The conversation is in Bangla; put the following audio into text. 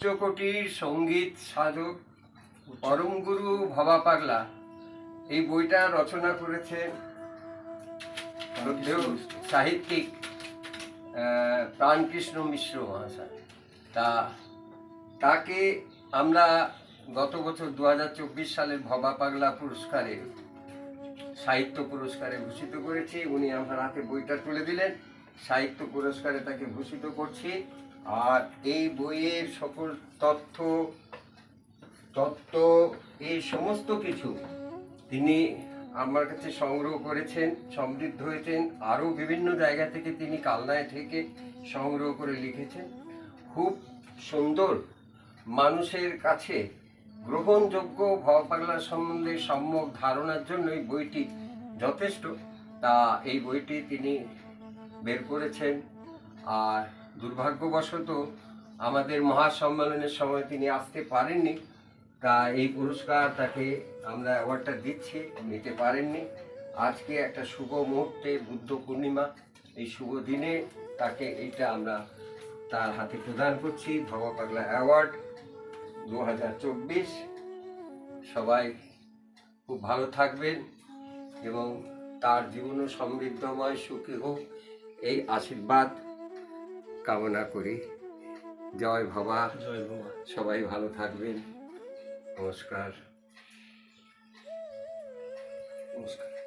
উচ্চকোটির সংগীত সাধক পরম গুরু ভবা পাগলা। এই বইটা রচনা করেছেন সাহিত্যিক প্রাণকৃষ্ণ মিশ্র মহাশয়। তা, তাকে আমরা গত বছর দু হাজার চব্বিশ সালের ভবা পাগলা পুরস্কারে, সাহিত্য পুরস্কারে ভূষিত করেছি। উনি আমার হাতে বইটা তুলে দিলেন। সাহিত্য পুরস্কারে তাকে ভূষিত করছি। আর এই বইয়ের সকল তথ্য, তত্ত্ব, এই সমস্ত কিছু তিনি আমার কাছে সংগ্রহ করেছেন, সমৃদ্ধ হয়েছেন, আরও বিভিন্ন জায়গা থেকে তিনি কালনায় থেকে সংগ্রহ করে লিখেছেন। খুব সুন্দর মানুষের কাছে গ্রহণযোগ্য ভবপাগলা সম্বন্ধে সম্যক ধারণার জন্য এই বইটি যথেষ্ট। তা এই বইটি তিনি বের করেছেন। আর দুর্ভাগ্যবশত আমাদের মহাসম্মেলনের সময় তিনি আসতে পারেননি, তা এই পুরস্কার তাকে আমরা অ্যাওয়ার্ডটা দিচ্ছি, নিতে পারেননি। আজকে একটা শুভ মুহূর্তে, বুদ্ধ পূর্ণিমা, এই শুভ দিনে তাকে এইটা আমরা তার হাতে প্রদান করছি ভবা পাগলা অ্যাওয়ার্ড দু হাজার চব্বিশ। সবাই খুব ভালো থাকবেন এবং তার জীবনও সমৃদ্ধময়, সুখী হোক। এই আশীর্বাদ কামনা করি। জয় ভবা। জয় ভবা। সবাই ভালো থাকবেন। নমস্কার। নমস্কার।